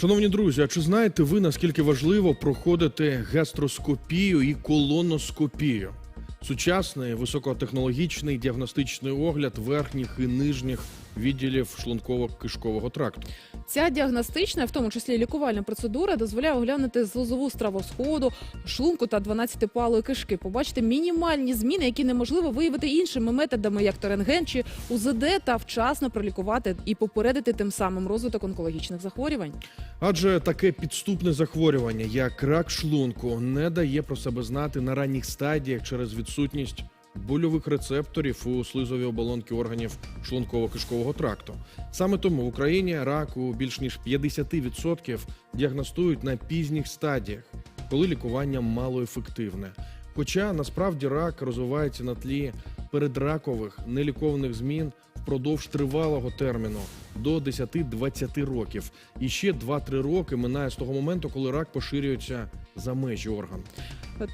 Шановні друзі, а чи знаєте ви наскільки важливо проходити гастроскопію і колоноскопію? Сучасний високотехнологічний діагностичний огляд верхніх і нижніх відділів шлунково-кишкового тракту. Ця діагностична, в тому числі лікувальна процедура, дозволяє оглянути злозову стравосходу, шлунку та 12-палої кишки, побачити мінімальні зміни, які неможливо виявити іншими методами, як то рентген чи УЗД, та вчасно пролікувати і попередити тим самим розвиток онкологічних захворювань. Адже таке підступне захворювання, як рак шлунку, не дає про себе знати на ранніх стадіях через відсутність больових рецепторів у слизовій оболонки органів шлунково-кишкового тракту. Саме тому в Україні рак у більш ніж 50% діагностують на пізніх стадіях, коли лікування малоефективне. Хоча насправді рак розвивається на тлі передракових нелікованих змін впродовж тривалого терміну до 10-20 років. І ще 2-3 роки минає з того моменту, коли рак поширюється за межі органу.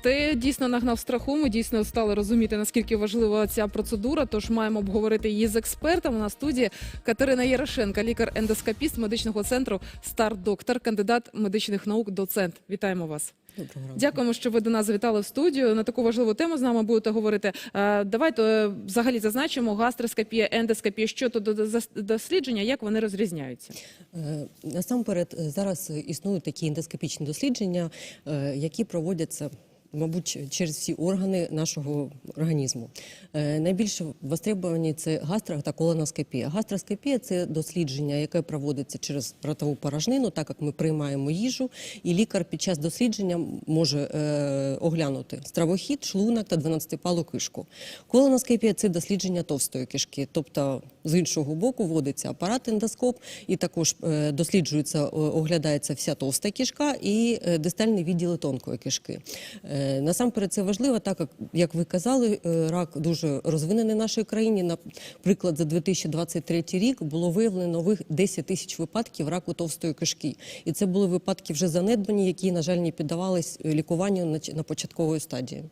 Ти дійсно нагнав страху. Ми дійсно стали розуміти, наскільки важлива ця процедура. Тож маємо обговорити її з експертами на студії. Катерина Ярошенка, лікар-ендоскопіст медичного центру Стар Доктор, кандидат медичних наук, доцент. Вітаємо вас. Доброго. Дякуємо, що ви до нас завітали в студію. На таку важливу тему з нами будете говорити. Е, Давайте е, взагалі зазначимо гастроскопія, ендоскопія. Що то до дослідження, як вони розрізняються? Е, Насамперед, зараз існують такі ендоскопічні дослідження, е, які проводяться. Мабуть, через всі органи нашого організму. Е, найбільш востребовані це гастро та колоноскопія. Гастроскопія це дослідження, яке проводиться через ротову порожнину, так як ми приймаємо їжу, і лікар під час дослідження може е, оглянути стравохід, шлунок та 12-палу кишку. Колоноскопія це дослідження товстої кишки, тобто з іншого боку вводиться апарат ендоскоп, і також е, досліджується, оглядається вся товста кишка і дистальні відділи тонкої кишки. Е, Насамперед це важливо, так як, ви казали, е, рак дуже розвинений в нашій країні. Наприклад, за 2023 рік було виявлено нових 10 тисяч випадків раку товстої кишки. І це були випадки вже занедбані, які, на жаль, не піддавались е, лікуванню на, початкової стадії.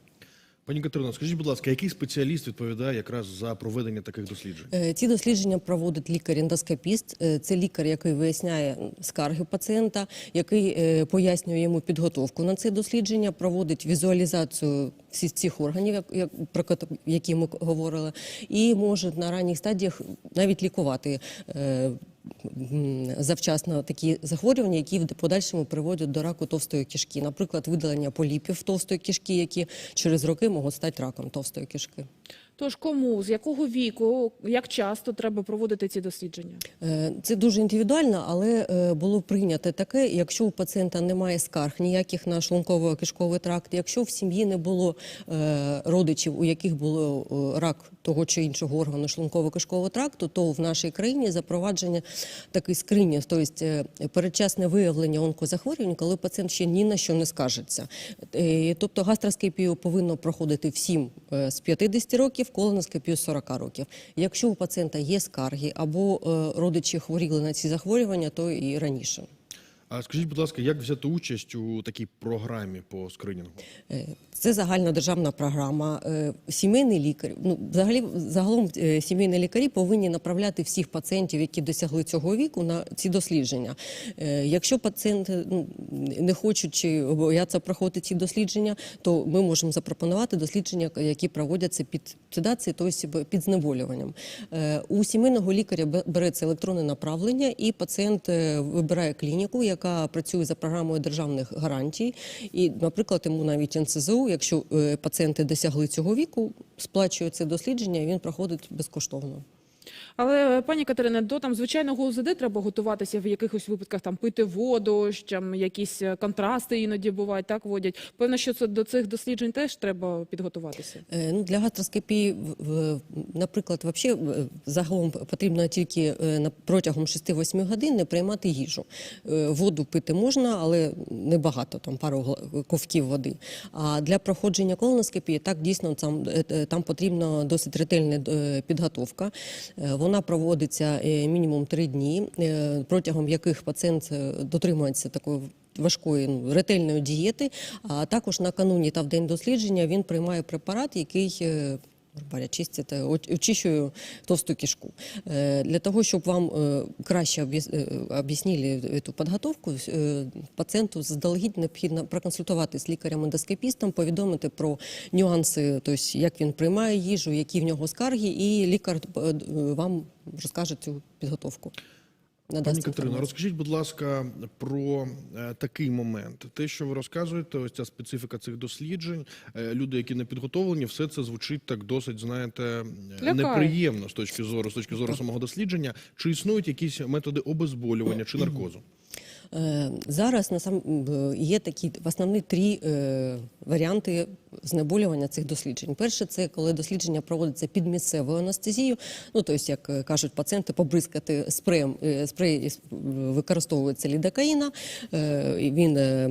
Пані Катерино, скажіть, будь ласка, який спеціаліст відповідає якраз за проведення таких досліджень? Е, Ці дослідження проводить лікар-ендоскопіст. Е, Це лікар, який виясняє скарги пацієнта, який е, пояснює йому підготовку на це дослідження, проводить візуалізацію всіх цих органів, про які ми говорили, і може на ранніх стадіях навіть лікувати. Завчасно такі захворювання, які в подальшому приводять до раку товстої кишки, наприклад, видалення поліпів товстої кишки, які через роки можуть стати раком товстої кишки. Тож кому, з якого віку, як часто треба проводити ці дослідження? Е, Це дуже індивідуально, але е, було прийнято таке, якщо у пацієнта немає скарг ніяких на шлунково-кишковий тракт, якщо в сім'ї не було е, родичів, у яких було рак того чи іншого органу шлунково-кишкового тракту, то в нашій країні запровадження такий скринінг, тобто передчасне виявлення онкозахворювань, коли пацієнт ще ні на що не скажеться. Тобто гастроскопію повинно проходити всім з 50 років, колоноскопію з 40 років. Якщо у пацієнта є скарги або е, родичі хворіли на ці захворювання, то і раніше. А скажіть, будь ласка, як взяти участь у такій програмі по скринінгу? Е, Це загальнодержавна програма. Е, Сімейний лікар, ну взагалі загалом е, сімейні лікарі повинні направляти всіх пацієнтів, які досягли цього віку, на ці дослідження. Якщо пацієнти ну, не хочуть чи бояться проходити ці дослідження, то ми можемо запропонувати дослідження, які проводяться під седацією, тобто під знеболюванням. Е, У сімейного лікаря береться електронне направлення, і пацієнт вибирає клініку, яка працює за програмою державних гарантій. І, наприклад, йому навіть НСЗУ, якщо е, пацієнти досягли цього віку, сплачує це дослідження, і він проходить безкоштовно. Але пані Катерина, до там звичайного УЗД треба готуватися в якихось випадках, там пити воду, там якісь е, контрасти іноді бувають, так водять. Певно, що це до цих досліджень теж треба підготуватися. Е, Ну, для гастроскопії, наприклад, вообще, е, загалом потрібно тільки е, протягом 6-8 годин не приймати їжу. Е, Воду пити можна, але небагато, там пару ковтків води. А для проходження колоноскопії, так дійсно там, е, е, там потрібна досить ретельна е, підготовка. Е, Вона проводиться е, мінімум три дні, е, протягом яких пацієнт дотримується такої важкої ну, ретельної дієти. А також накануні та в день дослідження він приймає препарат, який е, оч- очищую товсту кишку. Э, Для того, щоб вам е, краще е, об'яснили цю підготовку, е, пацієнту заздалегідь необхідно проконсультувати з лікарем-ендоскопістом, повідомити про нюанси, тобто як він приймає їжу, які в нього скарги, і лікар е, вам розкаже цю підготовку. Пані інформацію. розкажіть, будь ласка, про е, такий момент. Те, що ви розказуєте, ось ця специфіка цих досліджень, е, люди, які не підготовлені, все це звучить так досить, знаєте, Лякає. неприємно з точки зору, з точки зору самого дослідження. Чи існують якісь методи обезболювання чи наркозу? Е, Зараз на сам е, є такі в основні три е, варіанти знеболювання цих досліджень. Перше, це коли дослідження проводиться під місцевою анестезією. Ну тобто, як е, кажуть пацієнти, побризкати спреєм. Е, Спрей із- використовується лідокаїна, е, і він е,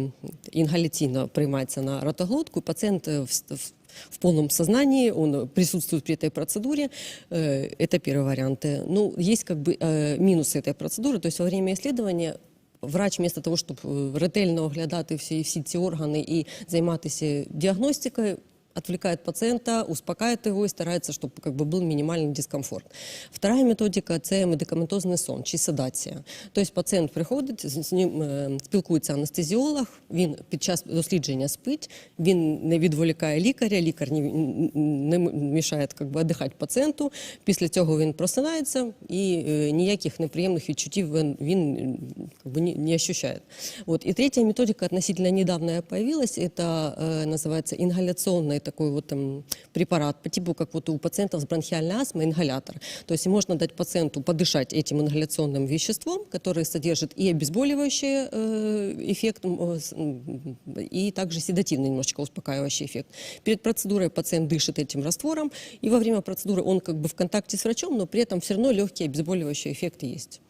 інгаляційно приймається на ротоглотку. і Пацієнт е, в, в в полном сознании, он присутствует при этой процедуре. Э, Это первый вариант. Э, Ну, есть как бы э, минусы этой процедуры. То есть во время исследования врач вместо того, щоб ретельно оглядати всі, всі ці органи і займатися діагностикою, отвлекает пациента, успокаивает его и старается, чтобы как бы, был минимальный дискомфорт. Вторая методика – це медикаментозний сон чи седація. Тобто пацієнт приходить, з з ним е, спілкується анестезіолог, він під час дослідження спить, він не відволікає лікаря, лікар не, не мішає как бы, віддихати пацієнту. Після цього він просинається і е, ніяких неприємних відчуттів він, він е, как бы, не, не ощущает. Вот. И третья методика относительно недавно появилась, это э, называется ингаляционный такой вот там, препарат, по типу как вот у пациентов с бронхиальной астмой ингалятор. То есть можно дать пациенту подышать этим ингаляционным веществом, которое содержит и обезболивающий э, эффект, м, э, с- м, и также седативный немножечко успокаивающий эффект. Перед процедурой пациент дышит этим раствором, и во время процедуры он как бы в контакте с врачом, но при этом все равно легкий обезболивающий эффект есть.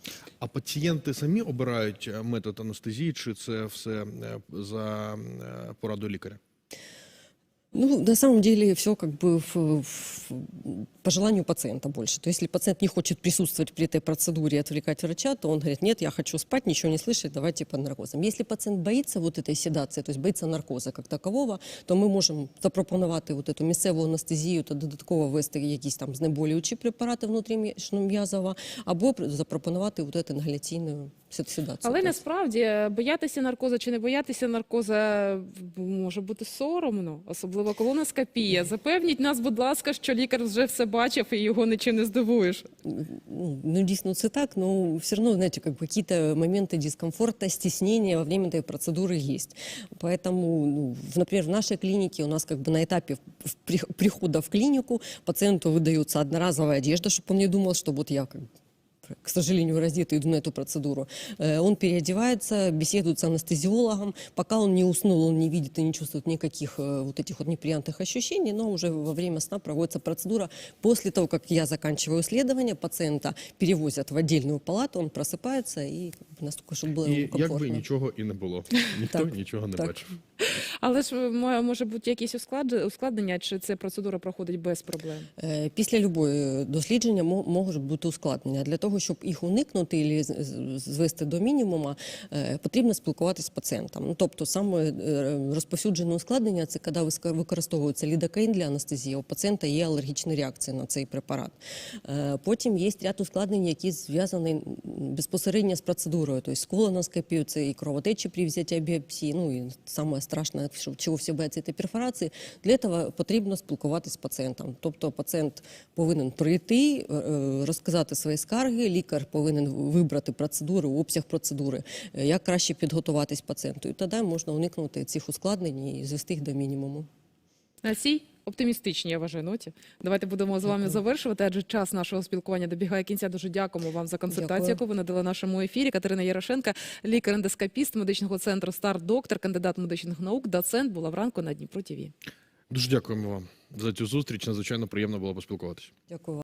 А пацієнти самі обирають е, метод анестезії, чи це все е, за е, порадою лікаря? Ну, на самом деле все как бы в- в- по желанию пациента больше. То есть, если пациент не хочет присутствовать при этой процедуре и отвлекать врача, то он говорит, нет, я хочу спать, ничего не слышать, давайте под наркозом. Если пациент боится вот этой седации, то есть боится наркоза как такового, то ми можемо запропонувати вот эту місцеву анестезію та додатково ввести якісь там знеболюючі препарати внутрім'язово, або пр- запропонувати вот эту інгаляційну седацію. Але Тобто, насправді е, боятися наркоза чи не боятися наркоза може бути соромно, особливо колоноскопія. Запевніть нас, будь ласка, що лікар вже все бачив і його нічим не здивуєш. ну, ну, дійсно це так, но все равно, знаете, как бы какие-то моменты дискомфорта, стеснения во время этой процедуры есть. Поэтому, ну, в- например, в нашей клинике у нас как бы на этапе в- при- прихода в клинику пациенту выдается одноразовая одежда, чтобы он не думал, что вот я как бы к сожалению, раздетый иду на эту процедуру. Э, Он переодевается, беседует с анестезиологом. Пока он не уснул, он не видит и не чувствует никаких э, вот этих вот неприятных ощущений, но уже во время сна проводится процедура. После того, как я заканчиваю исследование, пациента перевозят в отдельную палату, он просыпается и как бы настолько, чтобы было І ему якби комфортно. нічого і не було, ніхто Так, нічого не так. бачив. Але ж е, мо- може бути якісь ускладж- ускладнення, чи ця процедура проходить без проблем? Е, Після любої дослідження мо- можуть бути ускладнення. Для того, щоб їх уникнути і звести до мінімуму, е, потрібно спілкуватися з пацієнтом. Ну, тобто саме е, розповсюджене ускладнення це коли виска- використовується лідокаїн для анестезії, у пацієнта є алергічні реакції на цей препарат. Е, Потім є ряд ускладнень, які зв'язані м, безпосередньо з процедурою, тобто з колоноскопією, це і кровотечі при взятті біопсії, ну і саме страшне, що- чого всі бояться, це перфорації. Для цього потрібно спілкуватися з пацієнтом. Тобто пацієнт повинен прийти, е, е, розказати свої скарги, лікар повинен вибрати процедури, обсяг процедури, е, як краще підготуватись пацієнту. І тоді можна уникнути цих ускладнень і звести їх до мінімуму. На оптимістичній, я вважаю, ноті. Давайте будемо з вами завершувати, адже час нашого спілкування добігає кінця. Дуже дякуємо вам за консультацію, Дякую. яку ви надали нашому ефірі. Катерина Ярошенка, лікар-ендоскопіст медичного центру Стар Доктор, кандидат медичних наук, доцент була вранку на Дніпро ТІВІ. Дуже дякуємо вам за цю зустріч. Надзвичайно приємно було поспілкуватися. Дякую.